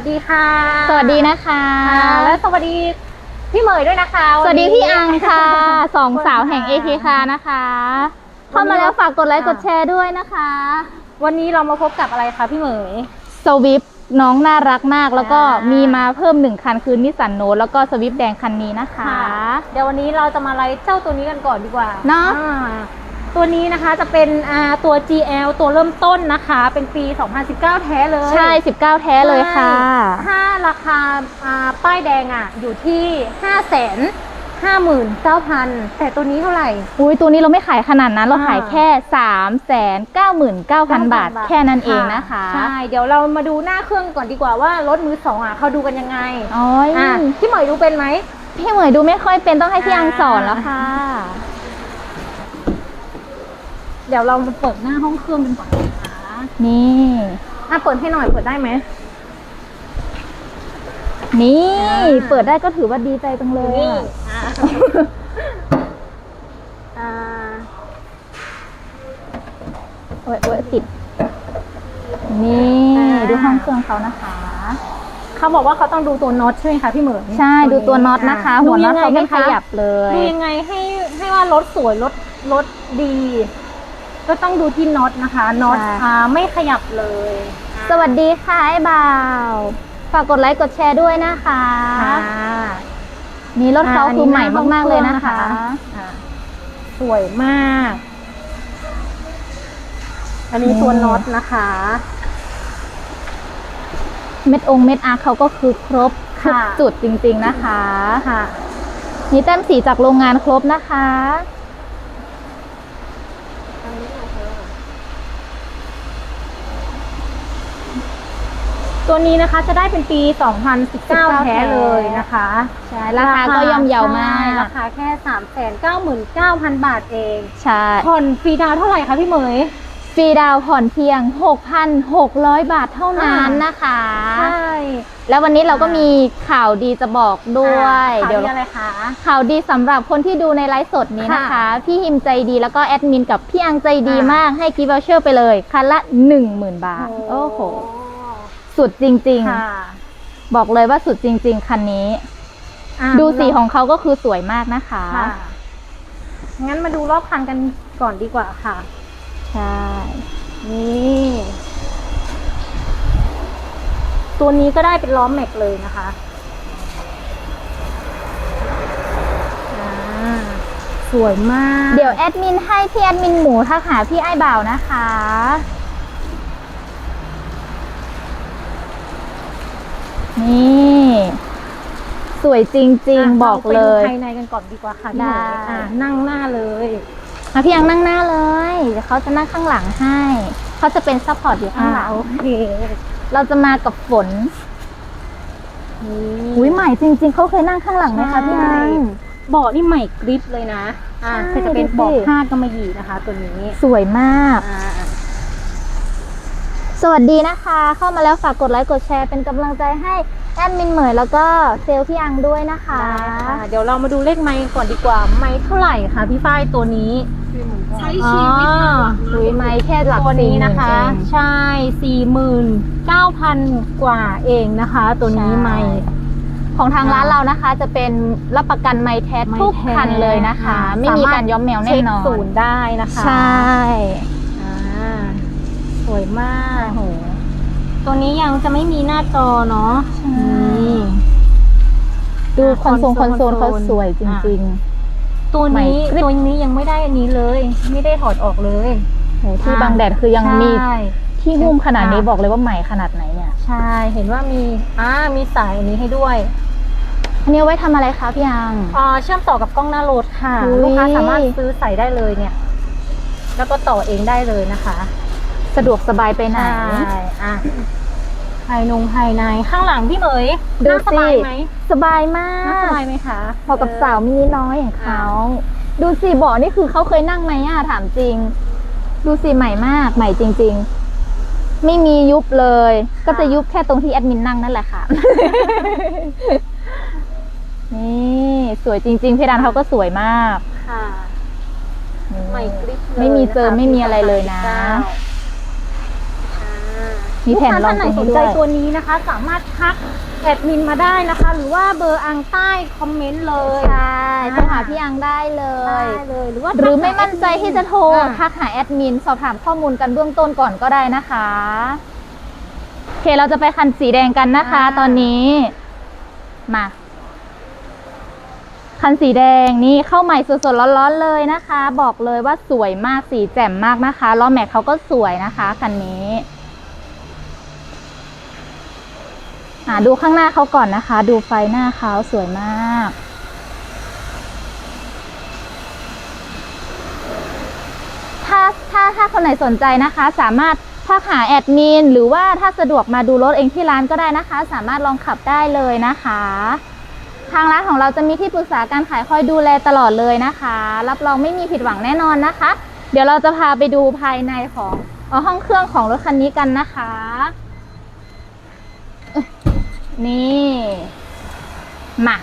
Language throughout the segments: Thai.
สวัสดีค่ะ สวัสดีนะคะค่ะและสวัสดีพี่เหมยด้วยนะคะ สวัสดีนนี้พี่อังค่ะสองสาวแห่ง AK คานะคะ เข้ามาแล้วฝากกดไลค์กดแชร์ด้วยนะคะ วันนี้เรามาพบกับอะไรคะพี่เหมยสวิฟน้องน่ารักมากแล้วก็อ่ามีมีมาเพิ่มหนึ่งคันคือนิสสันโนตแล้วก็สวิฟแดงคันนี้นะคะ เดี๋ยววันนี้เราจะมาไลฟ์เจ้าตัวนี้กันก่อนดีกว่าเนอะอ่ ตัวนี้นะคะจะเป็นอ่าตัว GL ตัวเริ่มต้นนะคะ เป็นปี 2019 แท้เลย ใช่ 19 แท้เลยค่ะใช่ถ้าราคาอ่าป้ายแดงอะ อยู่ที่5 5 9 0 0 0 แต่ตัวนี้เท่าไหร่ อุ้ยตัวนี้เราไม่ขายขนาดนั้น เราอ่าขายแค่ 3 9 9 0 0 0 บาท แค่นั้นเองนะคะ ใช่ เดี๋ยวเรามาดูหน้าเครื่องก่อนดีกว่าว่ารถมือสองอะเขาดูกันยังไงโอ้ยอะพี่เหมยดูเป็นไหม พี่เหมยดูไม่ค่อยเป็นต้องให้พี่อังสอนแล้วค่ะ เดี๋ยวเรามาเปิดหน้าห้องเครื่องกันก่อนนะคะนี่อะเปิดให้หน่อยเปิดได้ไหม นี่อ่าเปิดได้ก็ถือว่าดีใจจังเลยนี่อะอะ อ่าโอ้ยโอ้ยติด นี่อ่า ดูห้องเครื่องเขานะคะ เขาบอกว่าเขาต้องดูตัวน็อตใช่ไหมคะพี่เหมยใช่ดูตัวน็อตนะคะอ่หัวน็อตดูเขายังงไม่กันขคะยับเลยดูยังไงให้ให้ว่ารถสวยรถรถดี ก็ต้องดูที่น็อตนะคะน็อตอ่าไม่ขยับเลยอ่าสวัสดีค่ะไอ้บ่าว ฝากกดไลค์กดแชร์ด้วยนะคะ ค่ะ นี่รถเขาอ่าอันคืนี้อใหม่หน้าห้องมากๆเลยนะคะเครื่องนะคะ อ่าสวยมาก อันนี้ตัวน็อตนะคะ เม็ดองค์เม็ดอาร์เขาก็คือครบทุกค่ะจุดจริงๆนะคะ ค่ะมีแต้มสีจากโรงงานครบนะคะ ตัวนี้นะคะจะได้เป็นปี 2019 แท้เลยนะคะ ใช่ ราคาก็ย่อมเยาวมาใช่กราคาแค่ 399,000 บาทเอง ใช่ ผ่อนฟรีดาวน์เท่าไหร่คะพี่เหมยฟรีดาวน์ผ่อนเพียง 6,600 บาทเท่านั้นนะคะ ใช่ แล้ววันนี้เราก็มีข่าวดีจะบอกด้วยอ่าเดี๋ยวข่าอะไรคะข่าวดีสำหรับคนที่ดูในไลฟ์สดนี้นะคะค่ะพี่ฮิมใจดีแล้วก็แอดมินกับพี่อังใจดีอ่ามมากให้กิฟต์วอเชอร์ไปเลยคันละ 10,000 บาท โอ้โห สุดจริง ค่ะๆ บอกเลยว่าสุดจริง ๆ คันนี้ อะดูสีของเขาก็คือสวยมากนะคะ ค่ะงั้นมาดูรอบคันกันก่อนดีกว่าค่ะ ใช่ นี่ ตัวนี้ก็ได้เป็นล้อแม็กเลยนะคะอ่าสวยมาก เดี๋ยวแอดมินให้พี่แอดมินหมูทักหาพี่ไอ้บ่าวนะคะ นี่ สวยจริงะๆบอกเลยราไปดูภายในกันก่อนดีกว่าค่ะพี่หมวยได้ อะนั่งหน้าเลยอะพี่ยังนั่งหน้าเลยเดี๋ยวเขาจะนั่งข้างหลังให้ เขาจะเป็นซัพพอร์ตอยู่ข้างหลังอะโอเคเราจะมากับฝนนี่อุ้ยใหม่จริง ๆ เขาเคยนั่งข้างหลังไหมคะพี่ใช่อัง เบาะนี่ใหม่กริปเลยนะ อ่าใช่ก็จะเป็นดูสิ เบาะผ้ากำมะหยี่นะคะ ตัวนี้สวยมาก อ่า สวัสดีนะคะ เข้ามาแล้วฝากกดไลค์กดแชร์เป็นกำลังใจให้แอดมินเหมยแล้วก็เซลล์พี่อังด้วยนะคะได้ค่ะเดี๋ยวเรามาดูเลขไม้ก่อนดีกว่า ไม้เท่าไหร่คะพี่ฝ้ายตัวนี้ใช้ชีวิตอ๋ออุ้ยไม่แค่หลักตัวนี้นะคะสี่หมื่เองใช่สี่หมื่นเก้าพันกว่าเองนะคะ ตัวนี้ใช่ไม้ของทางร้านเรานะคะ จะเป็นรับประกันไม้แท้ไม้ทุกแท้คันเลยนะคะอ่าไม่มีการย้อมแมวแน่เช็คนอนศูนย์ได้นะคะ ใช่อ่าสวยมากโห ตัวนี้ยังจะไม่มีหน้าจอเนาะนี่ดูอ่าคอนโซลคอนโซลคอนโซลเขาสวยจริงตัวนี้ใหม่กริบตัวนี้ยังไม่ได้อันนี้เลย ไม่ได้ถอดออกเลยๆโหที่อ่าบางแดดคือยังมีใช่ที่หุ้มขนาดนี้อ่าบอกเลยว่าใหม่ขนาดไหนเนี่ย ใช่ เห็นว่ามีอ่ามีสายอันนี้ให้ด้วยอันนี้เอาไว้ทำอะไรคะพี่อังอ่าเชื่อมต่อกับกล้องหน้ารถค่ะอุ๊ยลูกค้าสามารถซื้อใส่ได้เลยเนี่ย แล้วก็ต่อเองได้เลยนะคะ สะดวกสบายไปไหนใช่อะ ภายนงภายในข้างหลังพี่เหมยดูนั่งสสิบายไหมสบายมานั่งสกบายไหมคะพอกับสาวมินิน้อยอย่างเขา ดูสิเบาะนี่คือเขาเคยนั่งไหมอะถามจริง ดูสิใหม่มากใหม่จริง ๆ ไม่มียุบเลย ก็จะยุบแค่ตรงที่แอดมินนั่งนั่นแหละค่ะ นี่สวยจริง ๆ เพดานเขาก็สวยมากค่ะ นี่ ใหม่กริบเลยไม่มีเจอนะคะไม่มีอะไรเลยนะ ปี2019อ่า มีมีลูกแผ่นค้ารองท่านไหนตรงสนี้นใจด้วยตัวนี้นะคะ สามารถทักแอดมินมาได้นะคะ หรือว่าเบอร์อังใต้คอมเมนต์เลยใช่โทรหาพี่อังได้เลได้ย เลยหรือว่าหรือไม่มั่นใจที่จะโทรอ่า ทักหาแอดมิน สอบถามข้อมูลกันเบื้องต้นก่อนก็ได้นะคะโอเคเราจะไปคันสีแดงกันนะคะตอนนี้ มา คันสีแดงนี่เข้าใหม่สดๆร้อนๆเลยนะคะ บอกเลยว่าสวยมากสีแจ่มมากนะคะล้อแม็กเขาก็สวยนะคะคันนี้ อ่าดูข้างหน้าเขาก่อนนะคะ ดูไฟหน้าเขาสวยมาก ถ้าถ้าถ้าคนไหนสนใจนะคะ สามารถทักหาแอดมินหรือว่าถ้าสะดวกมาดูรถเองที่ร้านก็ได้นะคะ สามารถลองขับได้เลยนะคะ ทางร้านของเราจะมีที่ปรึกษาการขายคอยดูแลตลอดเลยนะคะ รับรองไม่มีผิดหวังแน่นอนนะคะ เดี๋ยวเราจะพาไปดูภายในของอ่อห้องเครื่องของรถคันนี้กันนะคะ นี่มา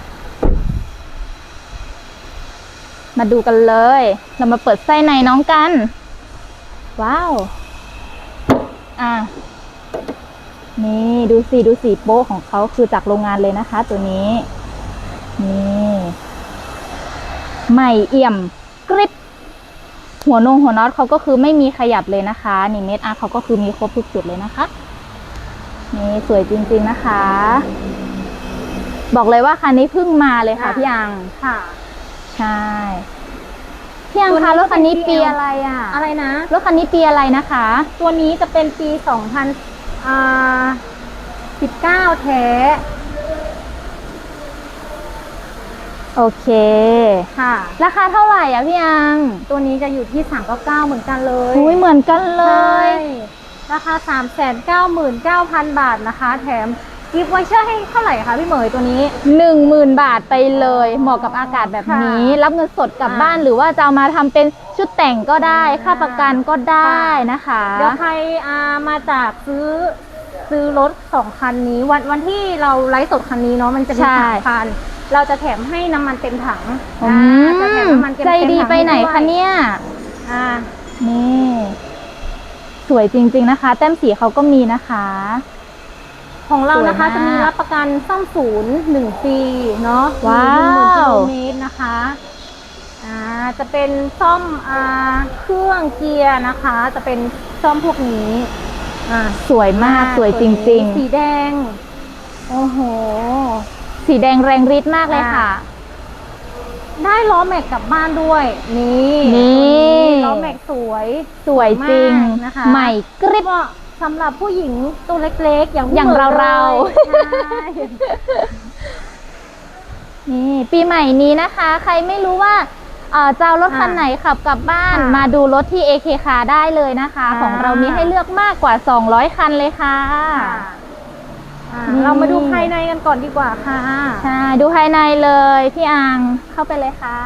มาดูกันเลย เรามาเปิดไส้ในน้องกัน ว้าว อะ นี่ดูสีดูสีโป๊ะของเขาคือจากโรงงานเลยนะคะ ตัวนี้ นี่ใหม่เอี่ยมกริบหัวนงหัวน็อตเขาก็คือไม่มีขยับเลยนะคะ นี่เม็ดอาร์เขาก็คือมีครบทุกจุดเลยนะคะ นี่สวยจริงๆนะคะ บอกเลยว่าคันนี้เพิ่งมาเลยค่ะ ค่ะ พี่อังค่ะ ใช่พี่อังตัวนี้คะรถคันนี้เป็นปี PL อะไรอะอะไรนะ รถคันนี้ปีอะไรนะคะ ตัวนี้จะเป็นปี 2000อ่า19 แท้ โอเค ค่ะ ราคาเท่าไหร่อะพี่อังตัวนี้จะอยู่ที่ 399 เหมือนกันเลยอุ้ยเหมือนกันเลใช่ย ราคา 399,000 บาทนะคะ แถมกิฟต์ไวเชอร์ให้เท่าไหร่คะพี่เหมยตัวนี้หนึ่งหมื่นบาทไปเลย เหมาะกับอากาศแบบนี้ค่ะรับเงินสดกลับอ่าบ้านหรือว่าจะเอามาทำเป็นชุดแต่งก็ได้อ่าค่าประกันก็ได้นะคะ เดี๋ยวใครอ่ามาจากซื้อซื้อรถสองคันนี้ วันวันที่เราไลฟ์สดคันนี้เนาะมันจะมีใช่สามคันเราจะแถมให้น้ำมันเต็มถังอืนะจะแถมมน้ำมันเต็มใจเต็มดีถังไปไหนด้วยคะเนี่ย อ่า นี่ สวยจริง ๆนะคะ แต้มสีเขาก็มีนะคะ ของเรานะคะสวยมากจะมีรับประกันซ่อมศูนย์หนึ่งปีเนาะว้าว หนึ่งหมื่นกิโลเมตรนะคะอ่าจะเป็นซ่อมอ่าเครื่องเกียร์นะคะ จะเป็นซ่อมพวกนี้อ่าสวยมากสวยจริงสีแดง โอ้โหๆสีแดงแรงฤทธิ์มากเลยค่ะ ได้ล้อแม็กกลับบ้านด้วย นี่นี่ตัวล้อแม็กสวยสวยจริง มากนะคะใหม่กริบเหมาะสำหรับผู้หญิงตัวเล็กๆ อย่างพี่อย่างหมเราเลยๆใช่นี่ปีใหม่นี้นะคะ ใครไม่รู้ว่าเอ่อจะเอารถคันไหนขับกลับบ้าน ค่ะมาดูรถที่ AK คาได้เลยนะคะ อ่า ของเรามีให้เลือกมากกว่า 200 คันเลยค่ะ อ่านี่ เรามาดูภายในกันก่อนดีกว่าค่ะ ใช่ดูภายในเลยพี่อังเข้าไปเลยค่ะ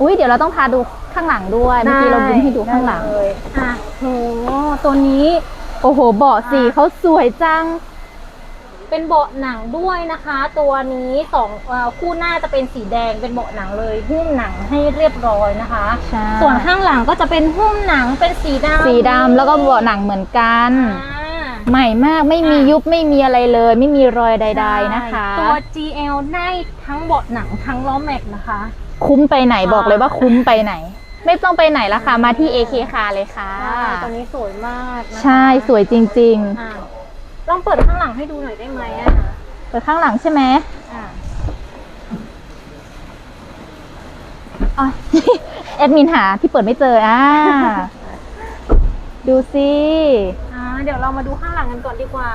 อุ้ยเดี๋ยวเราต้องพาดูข้างหลังด้วยเมื่อกี้เราบินให้ดูข้างหลัง ได้เลยอะโห ตัวนี้ โอ้โหเบาะสีอ่าเขาสวยจัง เป็นเบาะหนังด้วยนะคะ ตัวนี้สองเอ่อคู่หน้าจะเป็นสีแดงเป็นเบาะหนังเลยหุ้มหนังให้เรียบร้อยนะคะ ใช่ส่วนข้างหลังก็จะเป็นหุ้มหนังเป็นสีดำสีดำแล้วก็เบาะหนังเหมือนกัน อ่า ใหม่มากไม่มีอะยุบไม่มีอะไรเลย ไม่มีรอยใด ๆนะคะตัว GL ได้ทั้งเบาะหนังทั้งล้อแม็กนะคะ คุ้มไปไหนค่ะ บอกเลยว่าคุ้มไปไหน ไม่ต้องไปไหนละค่ะมาที่ AK คาเลยค่ะ ใช่ตัวนี้สวยมากนะคะใช่สวยจริงอะ ลองเปิดข้างหลังให้ดูหน่อยได้ไหมอะๆเปิดข้างหลังใช่ไหมอะอ๋อ แอดมินหาที่เปิดไม่เจออ่าดูสิอ่าเดี๋ยวเรามาดูข้างหลังกันก่อนดีกว่า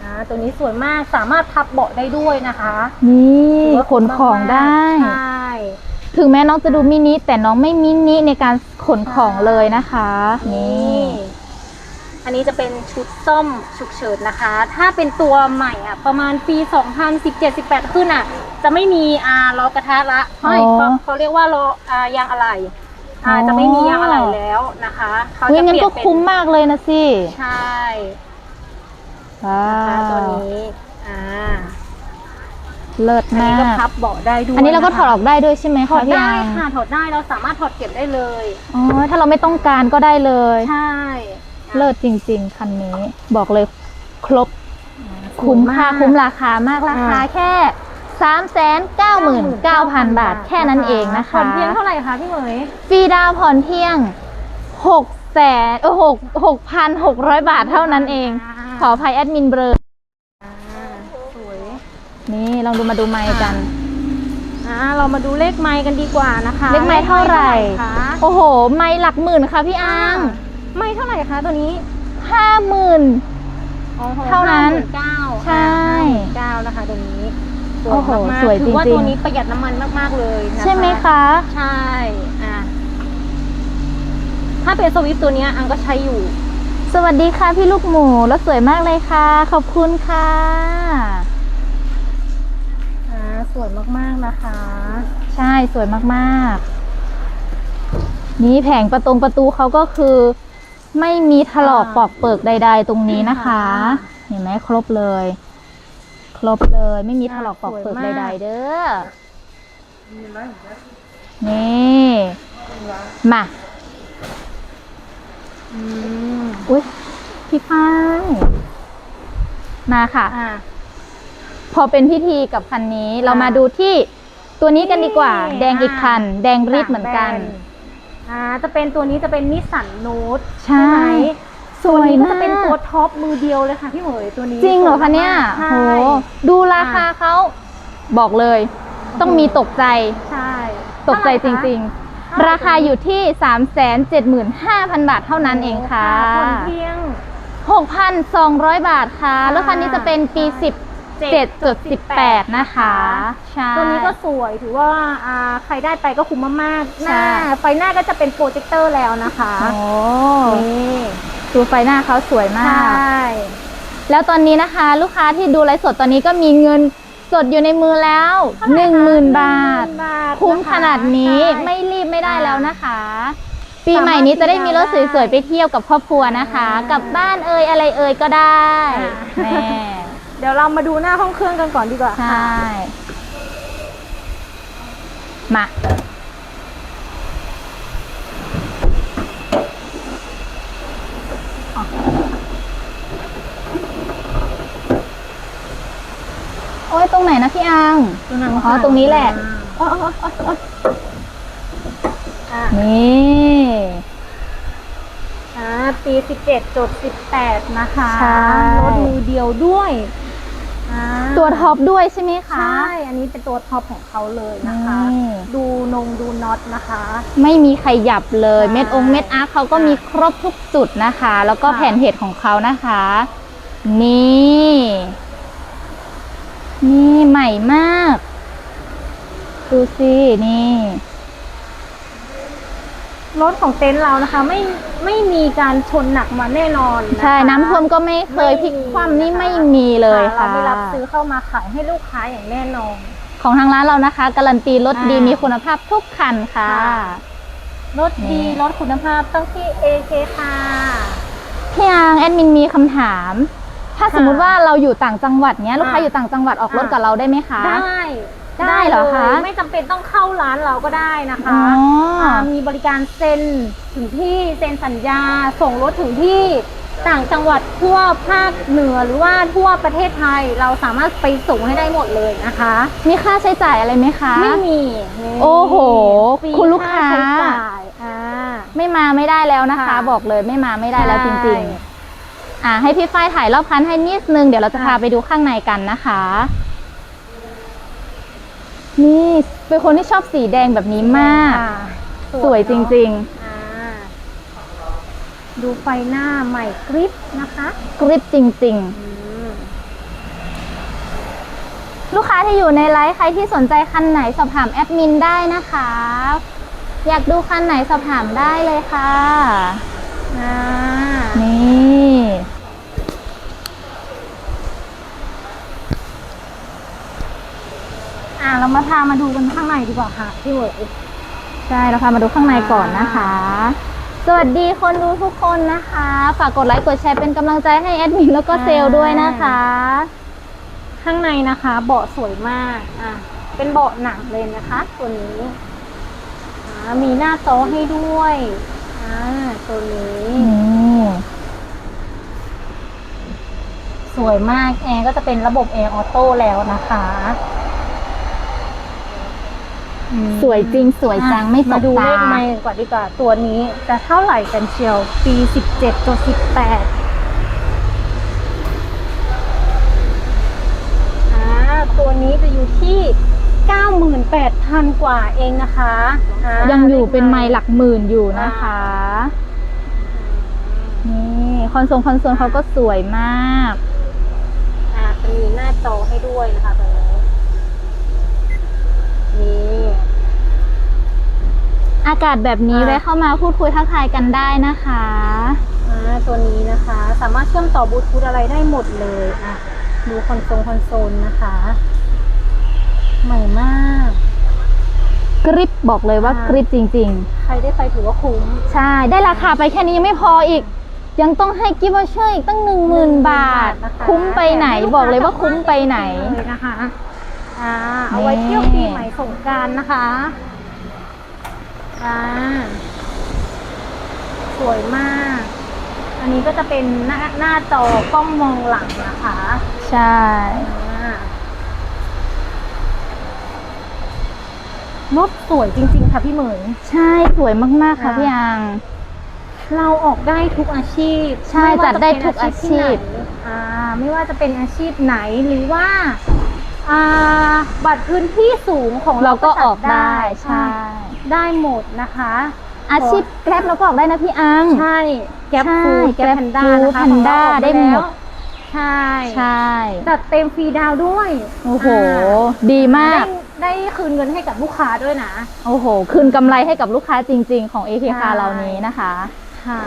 อ่าตัวนี้สวยมากสามารถพับเบาะได้ด้วยนะคะ นี่ถืว่าขนของได้ใช่ถึงแม้น้องจะดูมินิแต่น้องไม่มินิในการขนของเลยนะคะ นี่ อันนี้จะเป็นชุดซ่อมฉุกเฉินนะคะ ถ้าเป็นตัวใหม่อะประมาณปี 2017-18 ขึ้นอะ จะไม่มีอาล้อกระทะละเฮ้ยอ๋อเขาเขาเรียกว่าล้ออ่ายางอะไหล่อ่าอ๋อจะไม่มียางอะไหล่แล้วนะคะเขาเฮ้ยจะงั้เปนลี่ยก็นเป็นคุ้มมากเลยนะสิใช่ว้านะคะวตัวนี้อ่าเลิศอันมานี้ก็กพับเบาะได้ด้วย อันนี้เราก็ะถคะอดออกได้ด้วยใช่ไหมถอคะดพี่ได้อังค่ะถอดได้เราสามารถถอดเก็บได้เลย อ๋อ ถ้าเราไม่ต้องการก็ได้เลย ใช่อ เลิศจริง ๆ คันนี้ บอกเลยครบคุ้มค่าคุ้มราคามากราคาแค่3 9 9 9 0 0 0 บาทแค่นั้นเองนะคะผ่อนเพียงเท่าไหร่คะพี่เหมยฟรีดาวน์ผ่อนเพียง6แสนเออหกหกพันหกร้อยบาทเท่านั้นเอง ขออภัยแอดมินเบลออ่าสวยนี่ลองดูมาดูไมค์กันอ่าเรามาดูเลขไมค์กันดีกว่านะคะ เลขไมค์เท่าไหร่คะโอ้โห ไมค์หลักหมื่นค่ะพี่อ้าง ไมค์เท่าไหร่คะตัวนี้ห้าหมื่น อ๋อเท่านั้นเก้าใช่เก้านะคะตัวนี้โอ้โหมากๆสวยถือว่าจริงๆตัวนี้ประหยัดน้ำมันมากๆเลยนะคะใช่ไหมคะ ใช่อะถ้าเป็นสวิฟต์ตัวเนี้ยอังก็ใช้อยู่ สวัสดีค่ะพี่ลูกหมูแล้วสวยมากเลยค่ะ ขอบคุณค่ะอ่าสวยมากๆนะคะ ใช่สวยมากๆ นี่แผงประตงประตูเขาก็คือ ไม่มีถลอกปอกเปิกใด ๆ ตรงนี้นะคะ เห็นไหมครบเลย ครบเลย ไม่มีถลอกปอกเปิกใด ๆ เด้อนี่มาอืมอุ้ยพี่ฝ้ายมาค่ะอ่าพอเป็นพิธีกับคันนี้เรามาดูที่ตัวนี้กันดีกว่านี่แดงอีกคัน แดงรีดเหมือนกัน อ่าจะเป็นตัวนี้จะเป็นนิสสันโนตใช่ไหมสวยตัวนี้ก็มาจะกเป็นตัวท็อปมือเดียวเลยค่ะพี่เหมยตัวนี้จริงเหรอคะเนี่ยใช่โหดูราคาเขาบอกเลย ต้องมีตกใจใช่ตกใจจริงเท่าไหๆร่คะราคาอยู่ที่ 375,000 บาทเท่านั้นเองค่ะ ผ่อนเพียง 6,200 บาทค่ะค่ะรถคันนี้จะเป็นปี 17.18 นะคะ ใช่ ตัวนี้ก็สวยถือว่าอ่าใครได้ไปก็คุ้มมากๆหน้าใช่ ไฟหน้าก็จะเป็นโปรเจคเตอร์แล้วนะคะโอ้นี่ดูไฟหน้าเขาสวยใชมาก่ แล้วตอนนี้นะคะ ลูกค้าที่ดูไลฟ์สดตอนนี้ก็มีเงินสดอยู่ในมือแล้วเท่าไหร่คะ10,000บาท10,000 บาท คุ้มขนาดนี้ใช่ไม่รีบไม่ได้อ่าแล้วนะคะ ปีใหม่นี้จะได้มีรถสวยๆ ไปเที่ยวกับครอบครัวนะคะ อ่ากลับบ้านเอ่ยอะไรเอ่ยก็ได้อ่า แม่ เดี๋ยวเรามาดูหน้าห้องเครื่องกันก่อนดีกว่าใช่มา โอ้ยตรงไหนนะพี่อัง ตรงนั้นอ๋อตรงนี้แหละ อ๋ออ๋ออ๋ออ๋ออ่านี่ อ่าปีสิบเจ็ดจุดสิบแปดนะคะใช่ รถมือเดียวด้วยอ่า ตัวท็อปด้วยใช่ไหมใชคะ่อันนี้เป็นตัวท็อปของเขาเลยนะคะ นี่ ดูนงดูน็อตนะคะ ไม่มีใครหยับเลยใช่เม็ดองค์เม็ดอาร์คเขาก็มีครบทุกจุดนะคะ แล้วก็ค่ะ แผ่นเหตุของเขานะคะ นี่นี่ใหม่มาก ดูสินี่ รถของเต็นท์เรานะคะ ไม่ไม่มีการชนหนักมาแน่นอนนะคะใช่น้ำท่วมก็ไม่เคยพลิกคว่ำนี่ไม่มีเลยเราค่ะไม่รับซื้อเข้ามาขายให้ลูกค้าอย่างแน่นอน ของทางร้านเรานะคะ การันตีรถดีอ่ามีมีคุณภาพทุกคันค่ะค่ะรถดีนี่รถคุณภาพต้องที่ AK ค่ะพี่ยางแอดมินมีคำถาม ถ้าสมมุติว่าเราอยู่ต่างจังหวัดเนี้ยลูกค้าอ่าอยู่ต่างจังหวัดออกรถอ่ากับเราได้ไหมคะได้ ได้เหรอคะลยไม่จำเป็นต้องเข้าร้านเราก็ได้นะคะอ๋ออ่ามีบริการเซ็นถึงที่เซ็นสัญญา ส่งรถถึงที่ต่างจังหวัดทั่วภาคเหนือหรือว่าทั่วประเทศไทยเราสามารถไปส่งให้ได้หมดเลยนะคะ มีค่าใช้จ่ายอะไรไหมคะ ไม่มีนี่โอ้โหฟรีคุณลูกค้า ใช้จ่ายอ่า ไม่มาไม่ได้แล้วนะคะ ค่ะบอกเลยไม่มาไม่ได้แล้วจใช่ริงๆอ่าให้พี่ฝ้ายถ่ายรอบคันให้นิดนึง เดี๋ยวเราจะค่ะพาไปดูข้างในกันนะคะ นี่เป็นคนที่ชอบสีแดงแบบนี้มาก อ่าสวยจริงอ่าดูไฟหน้าใหม่กริปนะคะๆ กริบจริงอืมๆลูกค้าที่อยู่ในไลฟ์ใครที่สนใจคันไหนสอบถามแอดมินได้นะคะ อยากดูคันไหนสอบถามได้เลยค่ะ อ่า นี่ อ่าเรามาพามาดูกันข้างในดีกว่าค่ะพี่เหวยใช่เราพามาดูข้างในก่อนนะคะ สวัสดีคนดูทุกคนนะคะ ฝากกดไลค์กดแชร์เป็นกำลังใจให้แอดมินแล้วก็เซลล์ด้วยนะคะ ข้างในนะคะ เบาะสวยมากอ่าเป็นเบาะหนังเลยนะคะ ตัวนี้อ่ามีหน้าโต๊ะให้ด้วยอ่าตัวนี้อืมวยมากแอร์ก็จะเป็นระบบแอร์ออโต้แล้วนะคะอืม สวยจริงสวยจังไม่สมาบดูตาเลขไม่กว่าดีกว่าตัวนี้จะเท่าไหร่กันเชียว ปี 17ตัว18อ่าตัวนี้จะอยู่ที่98,000 กว่าเองนะคะอ่ายังอยู่เป็นไมล์หลักหมื่นอยู่นะคะ นี่คอนโซลคอนโซลเขาก็สวยมากอ่าจะมีหน้าจอให้ด้วยนะคะตรงนี้นี่ อากาศแบบนี้อะแวะเข้ามาพูดคุยทักทายกันได้นะคะ อ่าตัวนี้นะคะ สามารถเชื่อมต่อบลูทูธอะไรได้หมดเลยอะดูคอนโซลคอนโซลนะคะ ใหม่มาก กริปบอกเลยว่าอะกริปจริง ใครได้ไปถือว่าคุ้ม ๆ ใช่ ได้ราคาไปแค่นี้ยังไม่พออีก ยังต้องให้กิฟต์วอเชอร์อีกตั้งหนึ่งหมื่นบาท นะคะคุ้มไปไหนแถมบอกเลยว่าคุ้มไปไหน เลยนะคะ อ่า เอาไว้นี่เที่ยวปีใหม่สงกรารนะคะ อ่าสวยมาก อันนี้ก็จะเป็นหน้าหน้าจอกล้องมองหลังนะคะ ใช่อ่ารถสวยจริง ๆ ค่ะพี่เหมยใช่สวยมากๆค่ะอะพี่อัง เราออกได้ทุกอาชีพใช่ม่ว่าจัดได้จะเป็นทุกอาชีพที่ไหนอ่าไม่ว่าจะเป็นอาชีพไหนหรือว่าอ่าบัตรพื้นที่สูงของเราเราก็จัออกได้ใช่ ได้หมดนะคะ อาชีพแกร็บเราก็ออกได้นะพี่อัง ใช่ แก๊ปใช่ฟูด Grab แก๊ปแพนด้า Food นะคะ Panda ของเราออกได้หมดแล้วใช่ ใช่ จัดเต็มฟรีดาวน์ด้วย โอ้โหอ่าดีมากได้ได้คืนเงินให้กับลูกค้าด้วยนะ โอ้โห คืนกำไรให้กับลูกค้าจริง ๆ ของ AK ใช่คาเรานี้นะคะ ค่ะ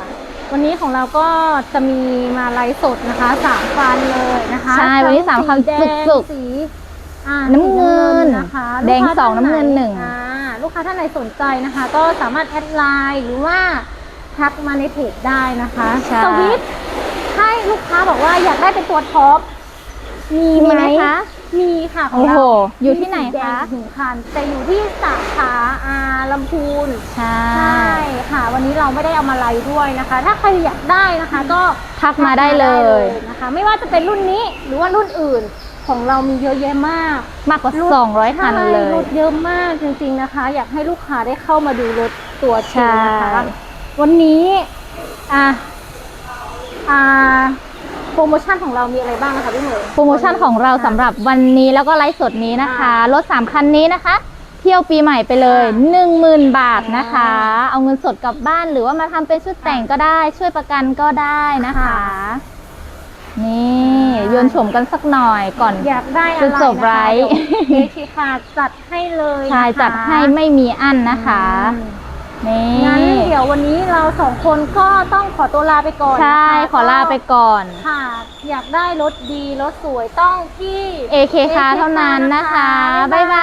วันนี้ของเราก็จะมีมาไลฟ์สดนะคะสามคันเลยนะคะ ใช่ วันนี้สามคันสีแดงสุกๆสี อ่าน้ำเงินสีนะคะแดงลูกค้าสองท่าน้ำเงินหนึ่ง อ่าลูกค้าท่านไหนสนใจนะคะ ก็สามารถแอดไลน์หรือว่าทักมาในเพจได้นะคะใช่ สวิตช์ให้ลูกค้าบอกว่าอยากได้เป็นตัวท็อปมีมีไหไหมมคะมีค่ะขอโอ้งโหเราอยู่ที่ไหนมีสีแดงคะ ถึงคันแต่อยู่ที่สาขาอาลำพูน ใช่ ใช่ค่ะ วันนี้เราไม่ได้เอามาไลฟ์ด้วยนะคะ ถ้าใครอยากได้นะคะ ก็ทักมาได้เลยนะคะ ไม่ว่าจะเป็นรุ่นนี้หรือว่ารุ่นอื่น ของเรามีเยอะแยะมากมากกว่ารุ่น200 คันเลใช่รยถเยอะมากจริงๆนะคะ อยากให้ลูกค้าได้เข้ามาดูรถตัวจริงนะคะ ใช่ วันนี้อะอ่าโปรโมชั่นของเรามีอะไรบ้างนะคะพี่เหมย โปรโมชั่นของเราสำหรับวันนี้แล้วก็ไลฟ์สดนี้นะคะรถ 3 คันนี้นะคะ เที่ยวปีใหม่ไปเลย10,000 บาทนะคะ เอาเงินสดกลับบ้านหรือว่ามาทำเป็นชุดแต่งก็ได้ ช่วยประกันก็ได้นะคะ นี่โยนโฉมกันสักหน่อยก่อน อยากได้อะไรจะจบนะคะไลฟ์เดี๋ยวเคค่ะจัดให้เลยนะคะใช่จัดให้ไม่มีอั้นนะคะ นี่งั้นเดี๋ยววันนี้เราสองคนก็ต้องขอตัวลาไปก่อนใช่นะคะขอลาไปก่อน ค่ะ อยากได้รถดีรถสวยต้องที่ AK คาเท่านั้นนะคะ บ๊ายบาย